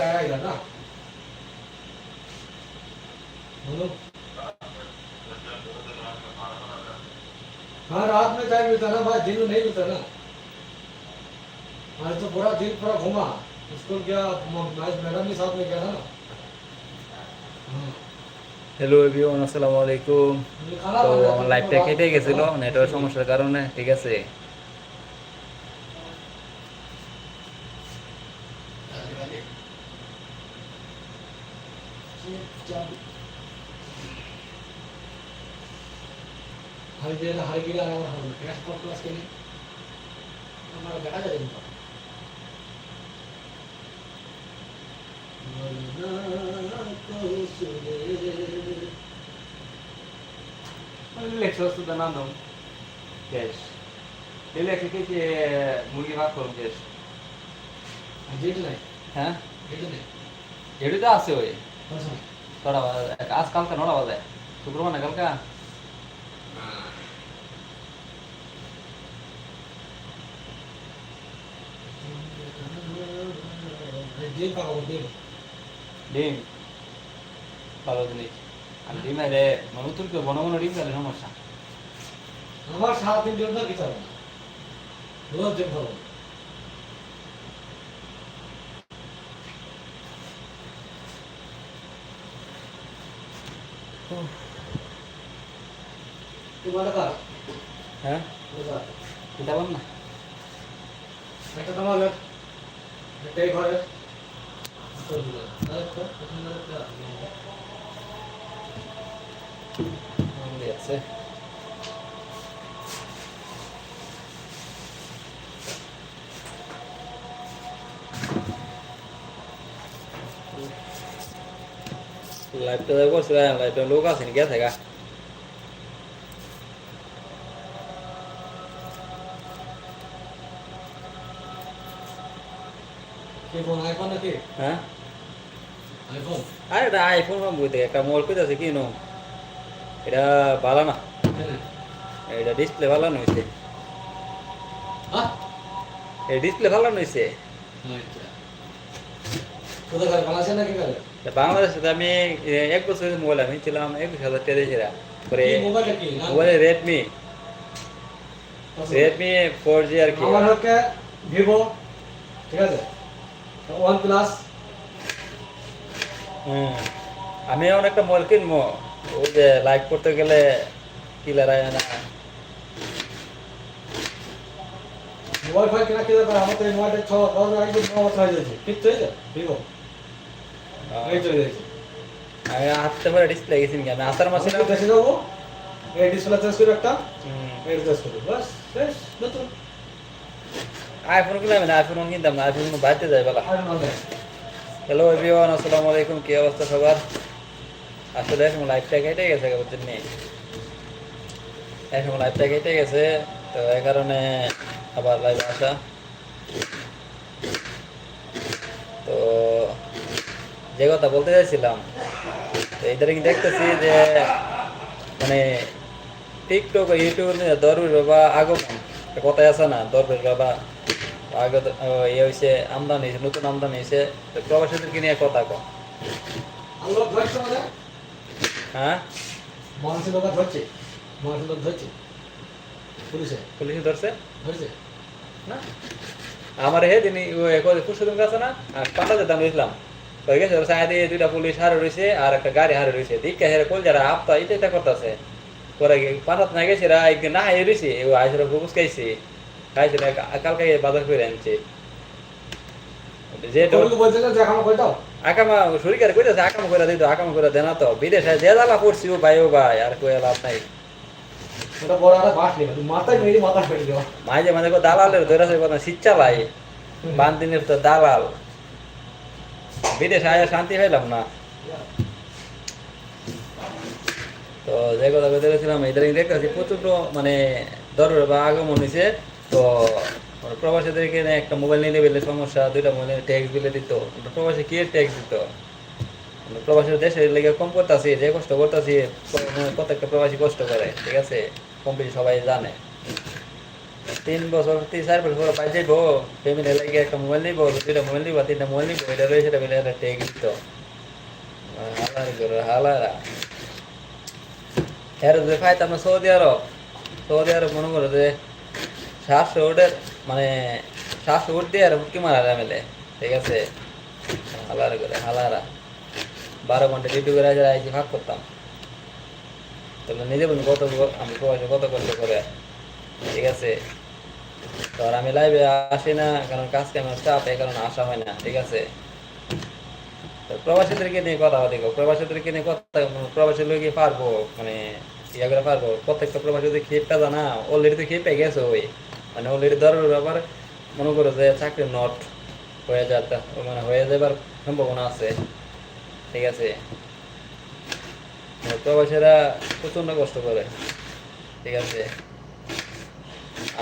आएगा ना बोलो हाँ रात में टाइम मिलता ना भाई दिन में नहीं मिलता ना आज तो पूरा दिन पूरा घूमा स्कूल गया म- आज मैडम के साथ में गया था ना हाँ। হ্যালো এভরিওয়ান আসসালামু আলাইকুম ये खाना তো बन रहा था, আমার লাইভটা तो কেটে रात- গেছিল নেটওয়ার্ক সমস্যার কারণে ঠিক আছে হাই দিয়ে হাই গিয়ে আর আমার হবে ক্র্যাশ পর ক্লাস কে আমার দেখা যাবে না লেখছ সুদা নাম দাও গ্যাস এই লেখে কি যে মুরগি ভাত করুন গ্যাস যেট নাই হ্যাঁ যেট নাই এটি তো আছে ওই আচ্ছা ছটা বাজে আজ কালকে নটা বাজে শুক্রবার না কালকা ডিম পাকাবো ডিম ডিম ভালো জিনিস আর ডিম বন বন ডিম সমস্যা আমার সারাদিন ডিম না না রোজ ডিম খাব তোমার কার হ্যাঁ কর না একটা তোমাদের একটাই ঘরে আরেকটা ওখানে আরেকটা আছে লাইভটা দেখো করছে লাইভটা লোক আছে নাকি আছে গা কে ফোন আইফোন নাকি হ্যাঁ আইফোন আরে এটা আইফোন পাম বুঝতে একটা মোবাইল কইতাছে কি নো? এটা ভালো না এটা ডিসপ্লে ভালো নইছে এই ডিসপ্লে ভালো নইছে বাংলাদেশে আমি এক বছর মোবাইল আমি ছিলাম একুশ হাজার টাকা পরে? মোবাইলে রেডমি রেডমি ফোর জি আর কি। ভিভো ঠিক আছে? ওয়ান প্লাস আমি এখন একটা মোবাইল কিনবো। ওই যে লাইভ করতে গেলে কিলার আয় না। মোবাইল ফোন কেনা করে আমার তো মোবাইলটা ছ দশ একদম ন বছর হয়ে যাচ্ছে ঠিক তো ভিভো এই চলে যাচ্ছে আমি হাঁটতে পারে ডিসপ্লে গেছি আমি আসার মাসে দেশে যাব? এই ডিসপ্লে চেঞ্জ করে একটা? এই চেঞ্জ করব বাস শেষ নতুন। আইফোন কিনলাম না আইফোন কিনতাম না আইফোন বাড়তে যায় বেলা। হ্যালো এভরিওয়ান আসসালামু আলাইকুম কি অবস্থা সবার? আসলে এখন লাইফটা কেটে গেছে, বুঝছেন নি? এখন লাইফটা কেটে গেছে, তো এই কারণে আবার লাইভ আসা। তো যে কথা বলতে চাইছিলাম, তো কি দেখতেছি যে মানে টিকটক ইউটিউব দরবেশ বাবা আগমন কথায় আছে না দরবেশ বাবা আগে তো, ও, ইয়ে হয়েছে আমদানি হয়েছে নতুন আমদানি হয়েছে তো প্রবাসীদেরকে নিয়ে কথা কম হ্যাঁ? মানুষের লোক ধরছে? মানুষের লোক ধরছে? পুলিশে? পুলিশে ধরছে? ধরছে? না? আমার হে তিনি না? আর পাতা যেতাম হয়ে গেছে? সাইডে দুইটা পুলিশ হারে রয়েছে আর একটা গাড়ি হারে রয়েছে দিকে হেরে কোল যারা আপতা এটা করতেছে। পরে পাঠাত না গেছে একদিন না হাই রয়েছে আইসরে খাইছে খাইছে না কালকে বাজার করে আনছে। যে তোকে বলছে যে এখন কই দাও? আকামা শরীর কইতাছে আকামা কইরা দিত আকামা কইরা দেনা তো। বিদেশে যে জ্বালা পড়ছি ও ভাই ও ভাই আর কই লাভ নাই। ওটা বড় একটা বাস নেবে। তুই মাথায় মেরে মাথা ফেলে দেওয়া মাঝে মাঝে দালালের ধরে আছে শিচ্ছা লাই বান্দিনের তো দালাল। বিদেশে আয়া শান্তি পাইলাম না। তো যে কথা বলতে গেছিলাম ইদারিং দেখতেছি প্রচুর মানে দরবার বা আগমন হয়েছে তো মানে প্রবাসীদেরকে একটা মোবাইল নিলে সমস্যা, দুইটা মোবাইল ট্যাক্স বিলে দিত। প্রবাসী কি ট্যাক্স দিত? প্রবাসীর দেশের লেগে কম করতেছি, যে কষ্ট করতেছি প্রত্যেকটা প্রবাসী কষ্ট করে, ঠিক আছে? কম বেশি সবাই জানে। তিন বছর, তিন, চার বছর পরে পাই যাইব ফ্যামিলি লাগে একটা মোবাইল নিব, দুইটা মোবাইল নিব, তিনটা মোবাইল নিব, এটা রয়েছে সেটা মিলে একটা টেক দিত। হালার করে হালারা। এর যে পাইতাম না সৌদি আরব সৌদি আরব মনে করো যে সাতশো উঠের মানে দিয়ে আর যাবে ঠিক আছে? হালার করে, হালারা। বারো ঘণ্টা ডিউটি করে আইসি ভাগ করতাম। তাহলে নিজে কত আমি কত কষ্ট করে, ঠিক আছে? তো আর আমি লাইভে আসি না, কারণ কাজ কেমন চাপ, এই কারণে আসা হয় না, ঠিক আছে? প্রবাসীদেরকে নিয়ে কথা গো। প্রবাসীদেরকে নিয়ে কথা প্রবাসী লোকই পারব মানে ইয়া করে পারব। প্রত্যেকটা প্রবাসী যদি খেপটা জানা অলরেডি তো খেপে গেছে ওই। মানে অলরেডি দরের ব্যাপার, মনে করো যে চাকরির নট হয়ে যাতে মানে হয়ে যাবার সম্ভাবনা আছে, ঠিক আছে? মানে প্রবাসীরা প্রচণ্ড কষ্ট করে, ঠিক আছে?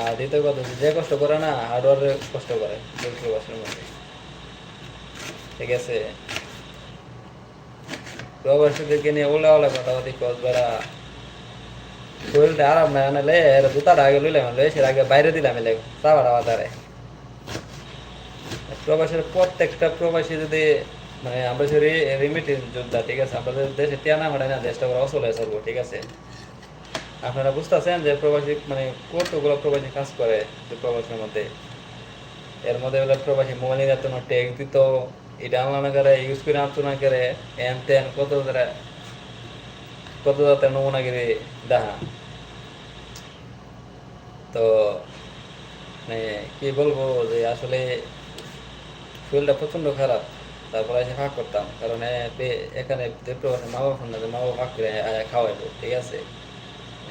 আর দ্বিতীয় কথা যে কষ্ট করে না হার্ডওয়ার্ক কষ্ট করে মধ্যে, ঠিক আছে? প্রবাসীদেরকে নিয়ে ওলা ওলা কথা বলি কস বেড়া শরীরটা আরাম না আনলে এর জুতাটা আগে লইলাম লই সে আগে বাইরে দিলাম এলে চাওয়াটা বাজারে। প্রবাসের প্রত্যেকটা প্রবাসী যদি মানে আমরা সে রিমিটেন্স যোদ্ধা, ঠিক আছে? আমাদের দেশে টিয়ানা মাঠায় না, দেশটা ওরা অচলে চলবো, ঠিক আছে? আপনারা বুঝতেছেন যে প্রবাসী মানে কতগুলো প্রবাসী কাজ করে প্রবাসীর মধ্যে? এর মধ্যে হলো প্রবাসী মোবাইল নিয়ে ট্যাগ দিত, এটা আনলাম করে ইউজ করে আনতো না করে এন তেন কত তারা কত তার নমুনা করে দেখা? তো মানে কি বলব যে আসলে শরীরটা প্রচণ্ড খারাপ। তারপরে এসে ভাগ করতাম। কারণ এখানে যে প্রবাসী মা বাবা না মা বাবা ভাগ করে খাওয়াইবো, ঠিক আছে?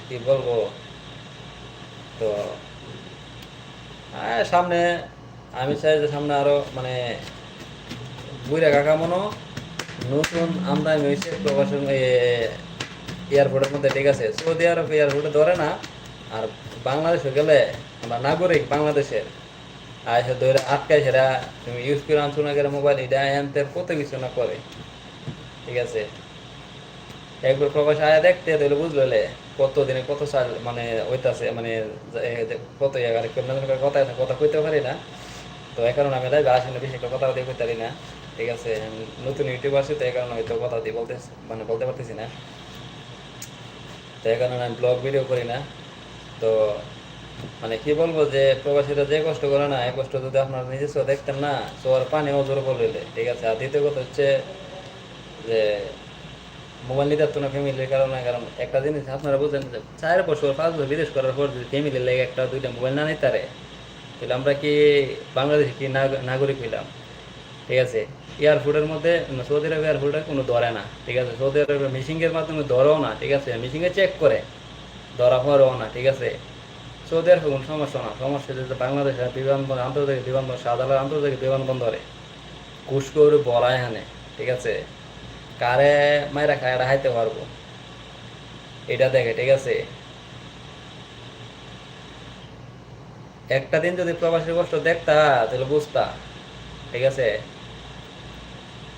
কি বলব? তো সামনে, আমি চাই যে সামনে আরও মানে বুড়া কাকা মনো নতুন আমদানি হয়েছে প্রবাসন এয়ারপোর্টের মধ্যে, ঠিক আছে? সৌদি আরব এয়ারপোর্টে ধরে না, আর বাংলাদেশে গেলে আমরা নাগরিক বাংলাদেশের। আর সে ধরে আটকায় সেটা তুমি ইউজ করে আনছো না করে মোবাইল এটা এনতে কত কিছু না করে। ঠিক আছে? একবার প্রবাস আয়া দেখতে, তাহলে বুঝলে কত দিনে কত সাল মানে হইতাছে মানে কত জায়গায় কথা কথা কইতে পারি না। তো এই কারণে আমি লাইভে আসি না বেশি একটা কথা দিয়ে কইতে পারি না। ঠিক আছে? নতুন ইউটিউব আসি তো এই কারণে হয়তো কথা দিয়ে বলতে মানে বলতে পারতেছি না। তো কারণে আমি ব্লগ ভিডিও করি না। তো মানে কি বলব যে, প্রবাসীরা যে কষ্ট করে না, এই কষ্ট যদি আপনারা নিজস্ব দেখতেন না তো আর পানি অজর করলে ঠিক আছে? আর দ্বিতীয় কথা হচ্ছে যে মোবাইল নিতে পারতো না ফ্যামিলির কারণে, কারণ একটা জিনিস আপনারা বুঝেন যে, চার বছর, পাঁচ বছর বিদেশ করার পর যদি ফ্যামিলির লেগে একটা দুইটা মোবাইল না নিতে তাহলে আমরা কি বাংলাদেশে কি নাগ- নাগরিক হইলাম? ঠিক আছে? এয়ার এয়ারপোর্টের মধ্যে সৌদি আরব এয়ারপোর্টে কোনো ধরে না, ঠিক আছে? সৌদি আরবের মিশিংয়ের মাধ্যমে ধরেও না, ঠিক আছে? মিশিংয়ে চেক করে, ধরা পড়েও না, ঠিক আছে? সৌদি আরবে কোনো সমস্যা না, সমস্যা যদি বাংলাদেশের বিমানবন্দর, আন্তর্জাতিক বিমানবন্দর শাহজালাল আন্তর্জাতিক বিমানবন্দরে ঘুষ করে বড়ায় হানে ঠিক আছে? কারে মায়েরা খায় হাইতে পারব। এটা দেখে, ঠিক আছে? একটা দিন যদি প্রবাসীর কষ্ট দেখতা, তাহলে বুঝতা, ঠিক আছে?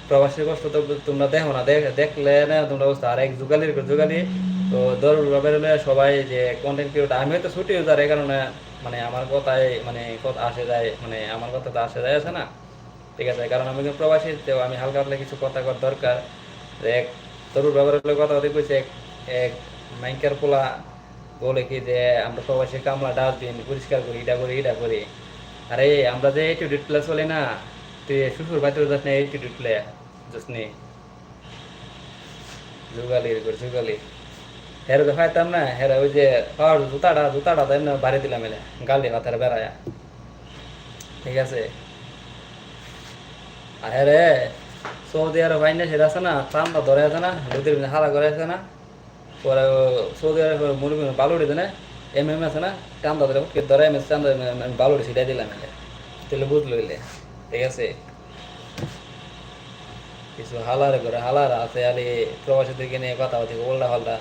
প্রবাসীর কষ্ট তো তোমরা দেখো না, দেখ দেখলে না তোমরা বুঝতা আর এক যুগালির যুগালি, তো দরুল বেরোলে সবাই যে কন্টেন্ট ক্রিয়েটার আমি হয়তো ছুটি যার এই কারণে মানে আমার কথায় মানে কথা আসে যায় মানে আমার কথা তো আসে যায়, আছে না? ঠিক আছে, কারণ আমি প্রবাসী, তো আমি হালকা হালকা কিছু কথা কর দরকার। এক তরুর ব্যবহারের কথা বলতে কইছে এক এক মাইকার পোলা বলে কি যে, আমরা প্রবাসী কামলা, ডাস্টবিন পরিষ্কার করি এটা করি এটা করি। আরে, আমরা যে এইটিউড প্লে চলে না তুই যাস না এইটিউড প্লে যাস নি। যুগালি করে, যুগালি। হেরে খাইতাম না, হেরে ওই যে পাওয়ার জুতাটা জুতাটা দেন না বাড়ি দিলাম এলে, গালি মাথার বেড়ায়। ঠিক আছে। আর হেরে, সৌদি আরব আইনে সেটা আছে না, চান্দা ধরে আছে না নদীর হারা করে আছে না। পরে সৌদি আরব মুরগি বালুড়ি দেনে এম এম আছে না, চান্দা ধরে ধরে এম এস চান্দা বালুড়ি ছিটাই দিলাম এলে। তাহলে বুঝলো এলে। ঠিক আছে? কিছু হালার করে হালার আছে আলি প্রবাসীদেরকে নিয়ে কথা হচ্ছে উল্টা পাল্টা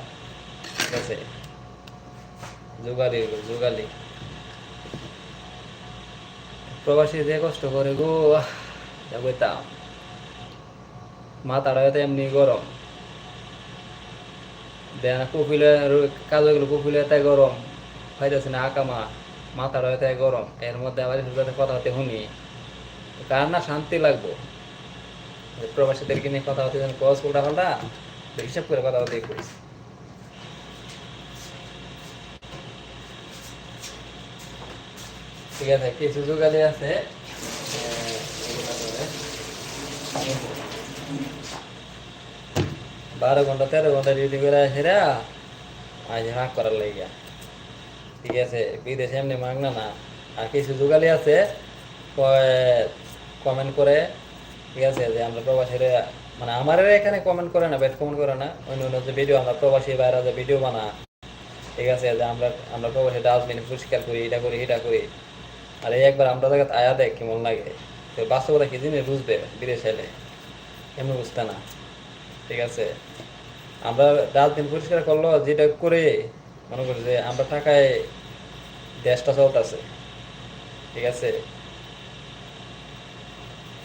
ঠিক আছে? যুগালি যুগালি। প্রবাসী যে কষ্ট করে গো যা কইতাম। মাথাটা এমনি গরম। দেয় না কপিলে কাজে গেলে কপিলে তাই গরম। খাইতেছে না আকামা, মাথাটা গরম। এর মধ্যে আবার কথা হতে শুনি। কার না শান্তি লাগবো? প্রবাসীদেরকে নিয়ে কথা হতে কস উল্টা পাল্টা হিসাব করে কথা হতে করিস। ঠিক আছে, কিছু আছে। বারো ঘণ্টা, তেরো ঘণ্টা ডিউটি করে আজ হাঁক করার ঠিক আছে, বিদেশে এমনি মাগনা না। আর কিছু যুগালি আছে? কমেন্ট করে, ঠিক আছে, যে আমরা প্রবাসীরা মানে আমার এখানে কমেন্ট করে না বেট কমেন্ট করে না, অন্য অন্য যে ভিডিও আমরা প্রবাসী বাইরে যে ভিডিও বানা, ঠিক আছে, যে আমরা আমরা প্রবাসী ডাস্টবিন পরিষ্কার করি, এটা করি এটা করি। আর এই একবার আমরা জায়গায় আয়া দেখ কেমন লাগে। তো বাস্তবতা কি জিনিস বুঝবে বিদেশ এলে? এমনি বুঝতে না। ঠিক আছে। আমরা ডাস্টবিন পরিষ্কার করল, যেটা করে, মনে করি যে আমরা টাকায় দেশটা চলতেছে। ঠিক আছে।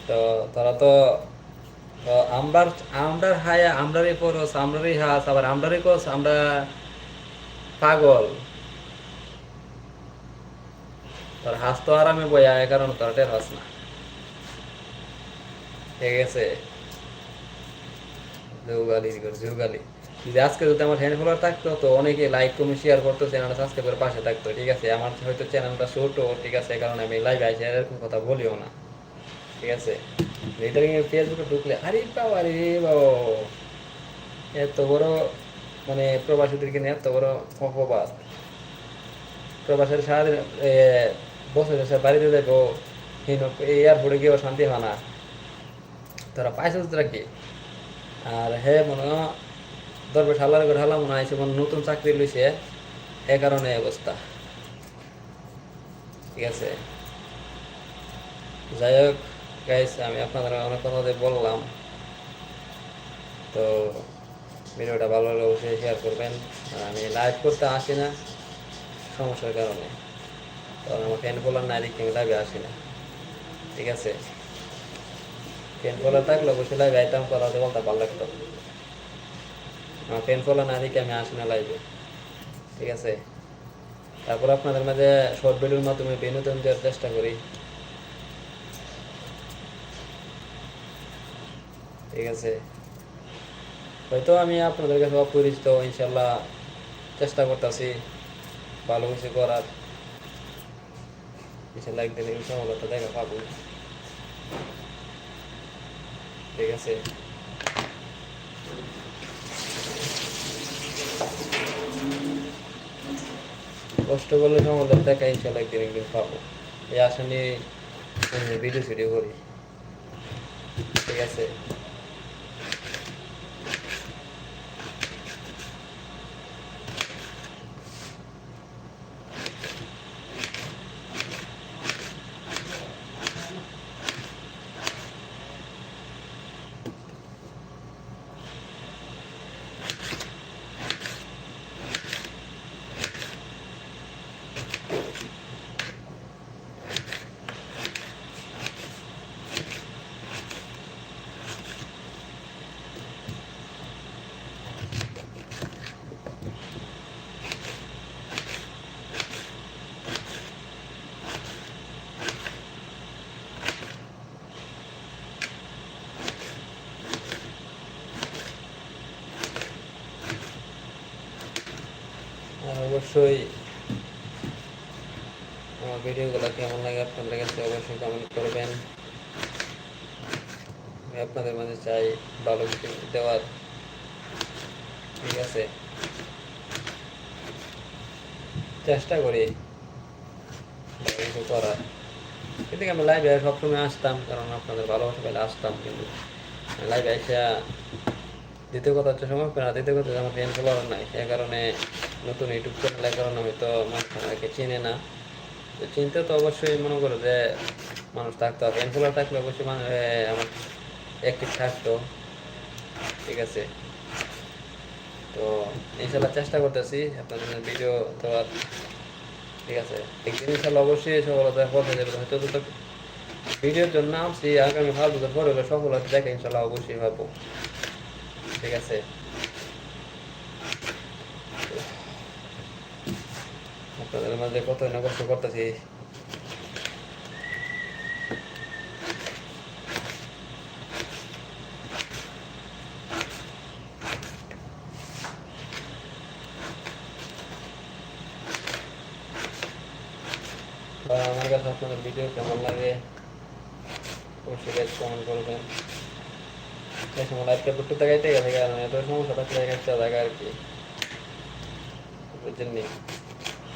তো তারা তো আমরার আমরার হায়া, আমরারই পরস আমরারই হাস, আবার আমরারই কস আমরা পাগল। তোর হাস তো আরামে বইয়া, এ কারণ তোর টের হাস না। ঠিক আছে জৌগালি যদি আজকে যদি আমার হ্যান্ড ফলোয়ার থাকতো, তো অনেকে লাইক কমে শেয়ার করতো চ্যানেলটা সাবস্ক্রাইব করে পাশে থাকতো, ঠিক আছে? আমার হয়তো চ্যানেলটা ছোট ঠিক আছে? কারণে আমি লাইভে আসি এরকম কথা বলিও না। ঠিক আছে। বড় মানে নিয়ে এত বড় প্রবাসের সারাদিন বাড়িতে হীন গিয়েও শান্তি হয় না। তারা পাইছে তোরা কি? আর হে মনে হয় দরবে ঠালার করে ঠালা মনে হয় নতুন চাকরি লইছে। এ কারণে অবস্থা। ঠিক আছে। যাই হোক গাইস আমি আপনাদের অনেক কথা বললাম। তো ভিডিওটা ভালো লাগলে অবশ্যই শেয়ার করবেন। আর আমি লাইভ করতে আসি না, সমস্যার কারণে। কারণ আমার ফ্যান বলার না দেখি আমি লাইভে আসি না। ঠিক আছে? ফ্যান বলার থাকলে অবশ্যই লাইভে আইতাম হতে বলতে ভালো লাগতো। আমার ফ্যান ফলো না দেখে আমি আসি না লাইভে ঠিক আছে? তারপর আপনাদের মাঝে শর্ট ভিডিওর মাধ্যমে বিনোদন দেওয়ার চেষ্টা করি। ঠিক আছে। হয়তো আমি আপনাদের কাছে অপরিচিত ইনশাল্লাহ চেষ্টা করতেছি ভালো কিছু করার। ইনশাল্লাহ একদিন দেখা পাবো। ঠিক আছে। কষ্ট করলে সফলতা দেখা ইনশাল্লাহ একদিন একদিন পাবো। এই আশা ভিডিও ভিডিও করি। ঠিক আছে। অবশ্যই। আমার ভিডিওগুলো কেমন লাগে আপনাদের কাছে অবশ্যই কমেন্ট করবেন। আমি আপনাদের মাঝে চাই ভালো কিছু দেওয়ার। ঠিক আছে? চেষ্টা করি কিছু করার। কিন্তু আমি লাইভে সবসময় আসতাম, কারণ আপনাদের ভালোবাসা পেলে আসতাম, কিন্তু লাইভে এসে দ্বিতীয় কথা হচ্ছে সময় না, দ্বিতীয় কথা আমার ফলোয়ার নাই সে কারণে নতুন ইউটিউব চ্যানেলের কারণে হয়তো মানুষ আমাকে চিনে না। তো চিনতে তো অবশ্যই মনে করো যে মানুষ থাকতো আর ফ্যান থাকলে অবশ্যই মানুষ আমার অ্যাক্টিভ থাকতো। ঠিক আছে? তো ইনশাল্লাহ চেষ্টা করতেছি আপনাদের ভিডিও দেওয়ার। ঠিক আছে? একদিন ইনশাল্লাহ অবশ্যই সফলতার পথে যাবে। হয়তো তো ভিডিওর জন্য আসছি আগামী ভালো বছর পরে সফলতা দেখে ইনশাল্লাহ অবশ্যই পাবো ঠিক আছে? আপনাদের মাঝে কত না কষ্ট করতেছি। আমার কাছে আপনাদের ভিডিও কেমন লাগে, অবশ্যই লাইক কমেন্ট করবেন। এই সময় লাইভটা করতে দেখাইতে গেছে কারণ এত সমস্যা থাকলে একটা জায়গা আর কি। বুঝছেন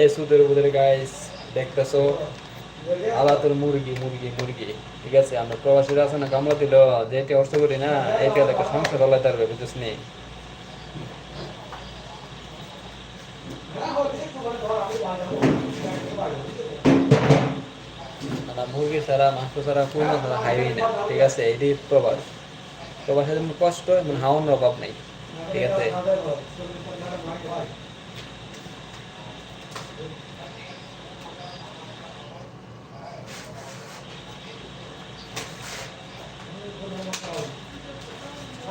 এই সুদের উপদের গাইস দেখতেছো? আলাতুর মুরগি মুরগি মুরগি। ঠিক আছে, আমরা প্রবাসীরা আছে না কামলা দিল যেটা অর্থ করি না, এটা দেখে সংসার চালাতে পারবে বুঝছিস নি? আমরা মুরগি ছাড়া, মাংস ছাড়া কোনো ছাড়া খাইবই না ঠিক আছে? এটাই প্রবাস। প্রবাসের কষ্ট এমন হাওয়ানোর অভাব নেই, ঠিক আছে?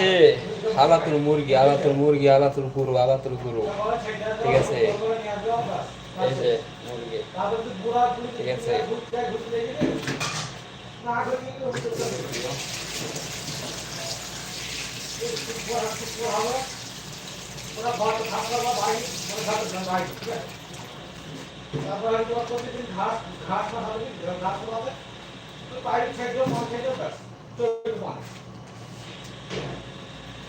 প্রবাসে আলাতুর মুরগি আলাতুর মুরগি আলাতুর গুরু আলাতুর গুরু ঠিক আছে? ঠিক আছে? তারপরে প্রতিদিন ঘাস ঘাস ঘাস খাওয়াবে বাইরে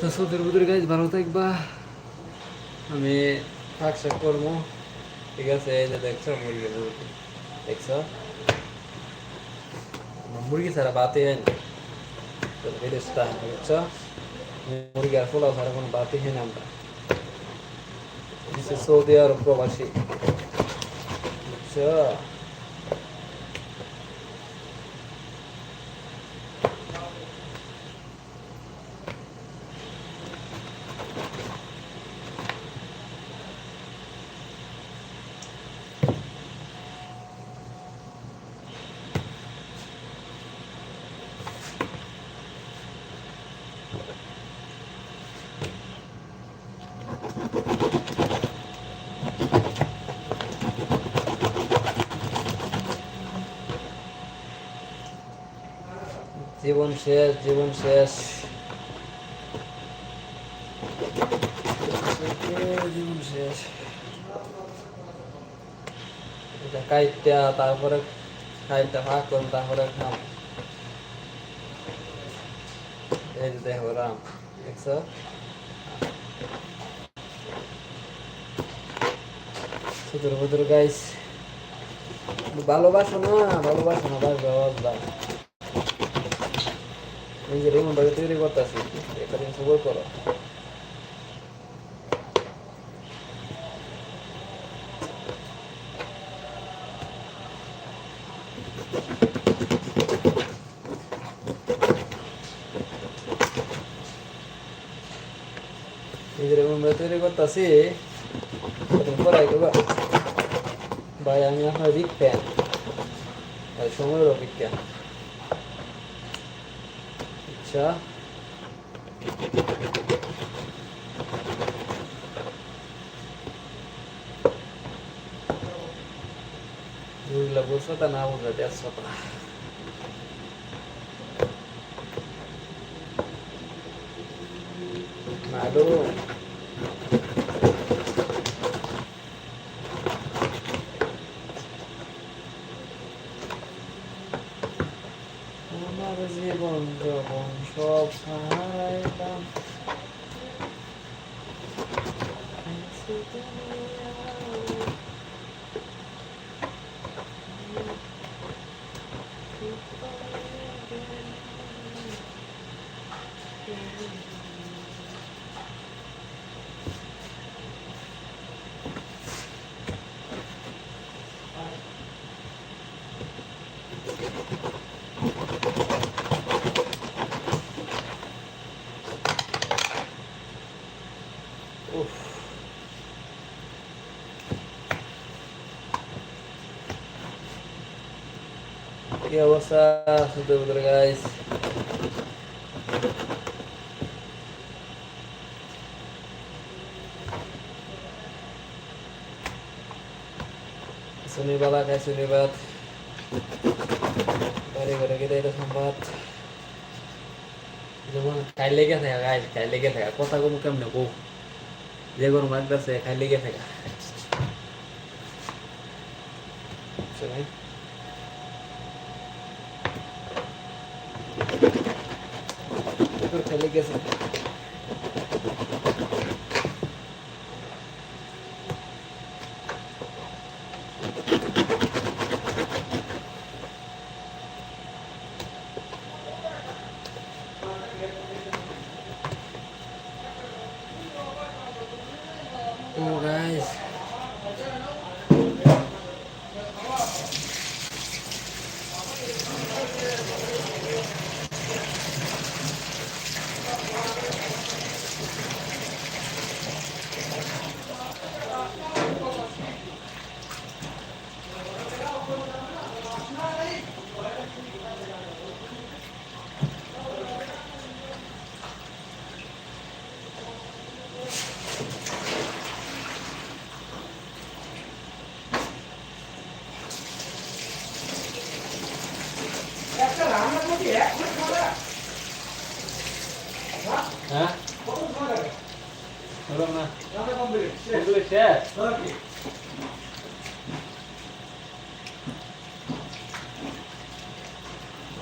তো সৌদের গাইজ গাছ ভালো থাকবা। আমি থাকছে শাক করব। ঠিক আছে, এই যে দেখছ মুরগি দেখছ? মুরগি ছাড়া বাতি হয় না। বিদেশ তা দেখছ মুরগি আর পোলাও ছাড়া কোনো বাতি হয় না আমরা। বিশেষ সৌদি আরব প্রবাসী বুঝছ জীবন শেষ জীবন শেষ। তারপরে ভাগ করুন তারপরে খাম। এই যে ভালোবাসো না ভালোবাসো না বাসবা নিজের ভাবে তৈরি করতেছি একটা দিন সবর করো। নিজের ভাবে তৈরি করতেছি পড়াই করবা ভাই, আমি আপনার ভাই, সময়েরও বিগ ফ্যান আচ্ছা বুঝলা বুঝছ তা না বুঝলা দেখছ তা নাডু আমার জীবন যখন সব হারাইলাম উফ কি অবস্থা সুন্দর সুন্দর গাইস শনিবালা খাই শনিবার ঘরে ঘরে গেলে এটা সংবাদ যেমন খাই লেগে থাকা গাইস খাই লেগে থাকা কথা কম কেমনে কো যে গরম লাগতেছে খাই লেগে থাকা guys.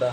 গুড়া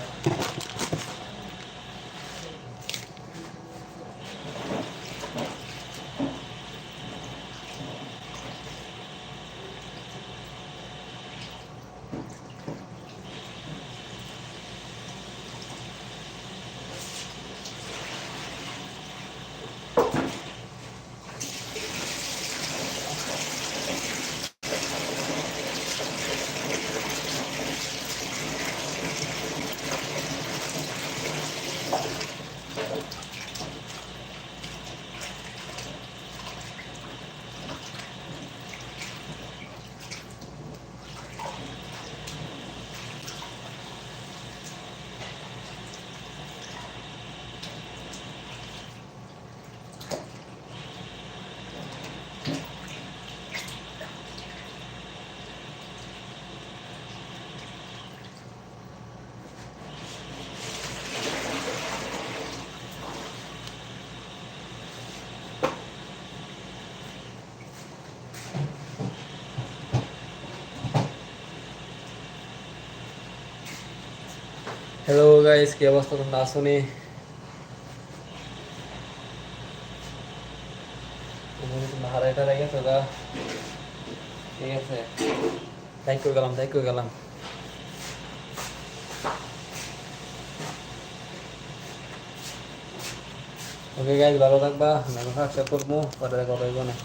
হ্যালো গাইস কি অবস্থা তোমরা? আসুনি হারাই টারাই গেছো গা? ঠিক আছে। থ্যাংক ইউ গেলাম থ্যাংক ইউ গেলাম। ওকে গাইজ ভালো থাকবা সাবস্ক্রাইব করব পরে দেখা হইব না।